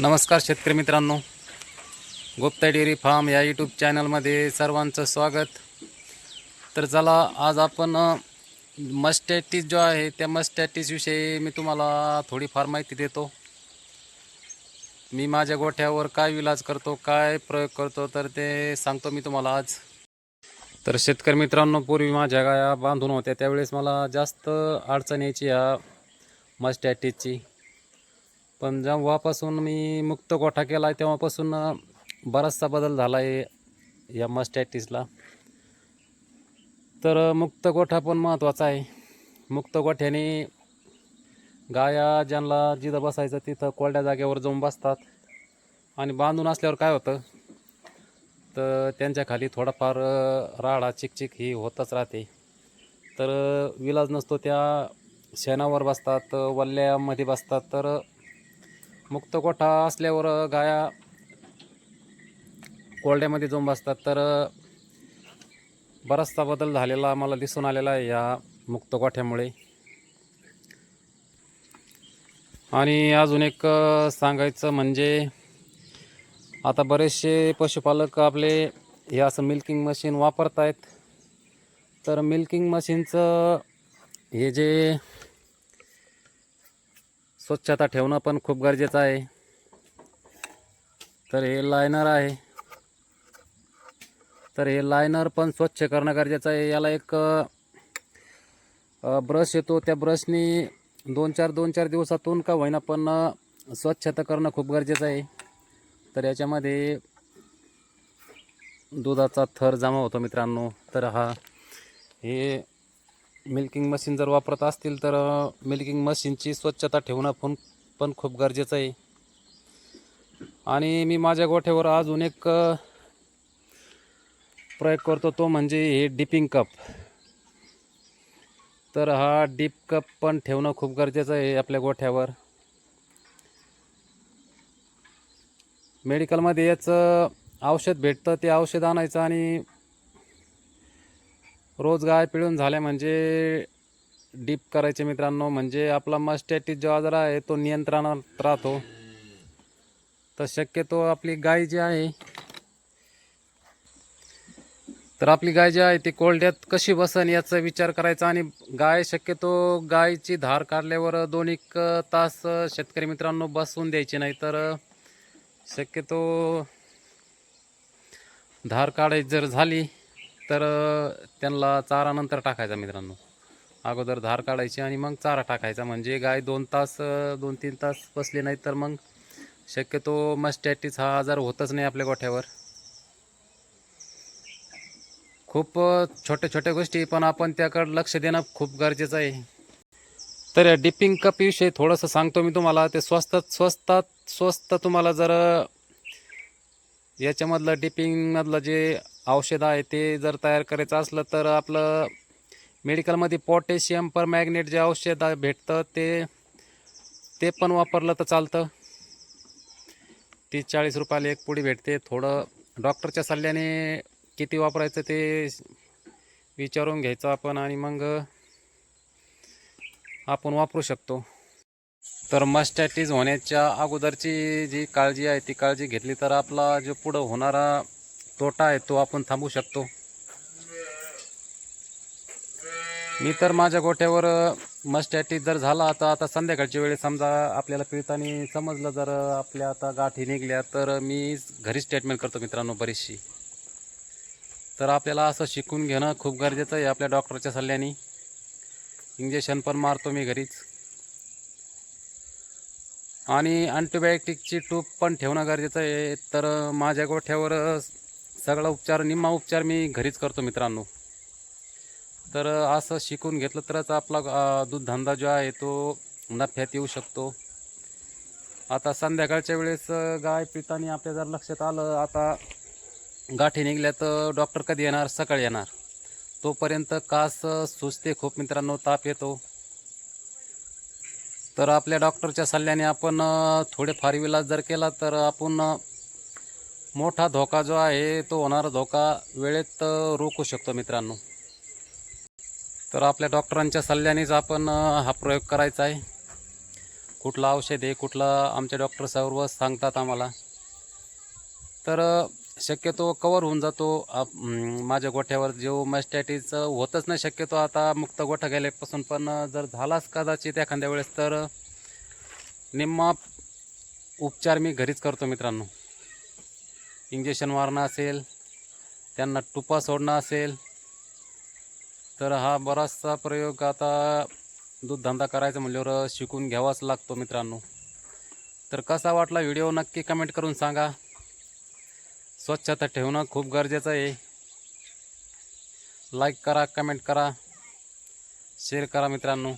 नमस्कार शेतकरी मित्रांनो. गुप्ता डेअरी फार्म या यूट्यूब चॅनलमध्ये सर्वांचं स्वागत. तर चला आज आपण मस्टॅटिस जो आहे त्या मस्टॅटिसविषयी मी तुम्हाला थोडीफार माहिती देतो. मी माझ्या गोठ्यावर काय इलाज करतो काय प्रयोग करतो तर ते सांगतो मी तुम्हाला आज. तर शेतकरी मित्रांनो पूर्वी माझ्या गाया बांधून होत्या त्यावेळेस मला जास्त अडचण यायची या मस्टॅटिसची पण जेव्हापासून मी मुक्त गोठा केला आहे तेव्हापासून बराचसा बदल झाला आहे या मस्टॅटिसला तर मुक्त गोठा पण महत्त्वाचा आहे. मुक्त गोठ्याने गाया ज्यांना जिथं बसायचं तिथं कोरड्या जागेवर जाऊन बसतात. आणि बांधून असल्यावर काय होतं? तर त्यांच्या खाली थोडाफार राडा चिकचिक ही होतच राहते. तर विलाज नसतो त्या शेणावर बसतात वल्ल्यामध्ये बसतात. तर मुक्त गोठा असल्यावर गाया कोरड्यामध्ये जाऊन बसतात. तर बराचसा बदल झालेला आम्हाला दिसून आलेला आहे या मुक्त गोठ्यामुळे आणि अजून एक सांगायचं म्हणजे आता बरेचसे पशुपालक आपले हे असं मिल्किंग मशीन वापरत आहेत तर मिल्किंग मशीनचं हे जे स्वच्छता ठेवणं पण खूप गरजेचं आहे. तर हे लायनर आहे. तर हे लायनर पण स्वच्छ करणं गरजेचं आहे. याला एक ब्रश येतो. त्या ब्रशनी दोन चार दोन चार दिवसातून का होईना पण स्वच्छता करणं खूप गरजेचं आहे. तर याच्यामध्ये दुधाचा थर जमा होतो मित्रांनो. तर हा हे मिल्किंग मशीन जर वापरत असतील तर मिल्किंग मशीनची स्वच्छता ठेवणं पण पण खूप गरजेचं आहे. आणि मी माझ्या गोठ्यावर अजून एक प्रयोग करतो तो म्हणजे हे डिपिंग कप तर हा डीप कप पण ठेवणं खूप गरजेचं आहे आपल्या गोठ्यावर. मेडिकलमध्ये याचं औषध भेटतं ते औषध आणायचं आणि रोज गाय पिळून झाल्या म्हणजे डीप करायचे मित्रांनो म्हणजे आपला मस्टॅटिस जो आजार आहे तो नियंत्रणात राहतो. तर शक्यतो आपली गाय जी आहे तर आपली गाय जी आहे ती कोरड्यात कशी बसन याचा विचार करायचा आणि गाय शक्यतो गायची धार काढल्यावर दोन एक तास शेतकरी मित्रांनो बसवून द्यायची नाही तर शक्यतो धार काढायची जर झाली तर त्यांना चारा नंतर टाकायचा मित्रांनो. अगोदर धार काढायची आणि मग चारा टाकायचा. म्हणजे गाय दोन तास दोन तीन तास बसली नाही तर मग शक्यतो मस्टॅटिस हा आजार होतच नाही आपल्या गोठ्यावर. खूप छोट्या छोट्या गोष्टी पण आपण त्याकडे लक्ष देणं खूप गरजेचं आहे. तर या डिपिंग कपविषयी थोडंसं सांगतो मी तुम्हाला. ते स्वस्तात स्वस्तात स्वस्त तुम्हाला जर याच्यामधलं डिपिंगमधलं जे औषध आहे ते जर तयार करायचं असलं तर आपलं मेडिकलमध्ये पोटॅशियम पर मॅग्नेट जे औषध भेटतं ते ते पण वापरलं तर चालतं. तीस चाळीस रुपयाला एक पुडी भेटते. थोडं डॉक्टरच्या सल्ल्याने किती वापरायचं ते विचारून घ्यायचं आपण आणि मग आपण वापरू शकतो. तर मस्टॅटिस होण्याच्या अगोदरची जी काळजी आहे ती काळजी घेतली तर आपला जो पुढं होणारा तोटा आहे तो आपण थांबू शकतो. मी तर माझ्या गोठ्यावर मस्टॅटिक जर झाला तर आता संध्याकाळच्या वेळेस समजा आपल्याला पिळताना समजलं जर आपल्या आता गाठी निघल्या तर मी घरीच ट्रीटमेंट करतो मित्रांनो बरीचशी. तर आपल्याला असं शिकून घेणं खूप गरजेचं आहे आपल्या डॉक्टरच्या सल्ल्याने. इंजेक्शन पण मारतो मी घरीच. आणि अँटीबायोटिकची टूप पण ठेवणं गरजेचं आहे. तर माझ्या गोठ्यावर सगळा उपचार निम्मा उपचार मी घरीच करतो मित्रांनो. तर असं शिकून घेतलं तरच आपला दूधधंदा जो आहे तो नफ्यात येऊ शकतो. आता संध्याकाळच्या वेळेस गाय पितानी आपल्या जर लक्षात आलं आता गाठी निघल्या तर डॉक्टर कधी येणार? सकाळी येणार. तोपर्यंत कास सुचते खूप मित्रांनो ताप येतो. तर आपल्या डॉक्टरच्या सल्ल्याने आपण थोडेफार विलास जर केला तर आपण मोठा धोका जो आहे तो होणारा धोका वेळेत रोखू शकतो मित्रांनो. तर आपल्या डॉक्टरांच्या सल्ल्यानेच आपण हा प्रयोग करायचा आहे. कुठलं औषध आहे कुठलं आमचे डॉक्टर सर्व सांगतात आम्हाला. तर शक्यतो कवर होऊन जातो. आप माझ्या गोठ्यावर जो मॅस्टॅटिस होतच नाही शक्यतो आता मुक्त गोठा गेल्यापासून पण जर झालाच कदाचित एखाद्या वेळेस तर निम्मा उपचार मी घरीच करतो मित्रांनो. इंजेक्शन मारणं असेल त्यांना टुपा सोडणं असेल तर हा बराचसा प्रयोग आता दूधधंदा करायचा म्हणल्यावर शिकून घ्यावाच लागतो मित्रांनो. तर कसा वाटला व्हिडिओ नक्की कमेंट करून सांगा. स्वच्छता ठेवणं खूप गरजेचं आहे. लाईक करा कमेंट करा शेअर करा मित्रांनो.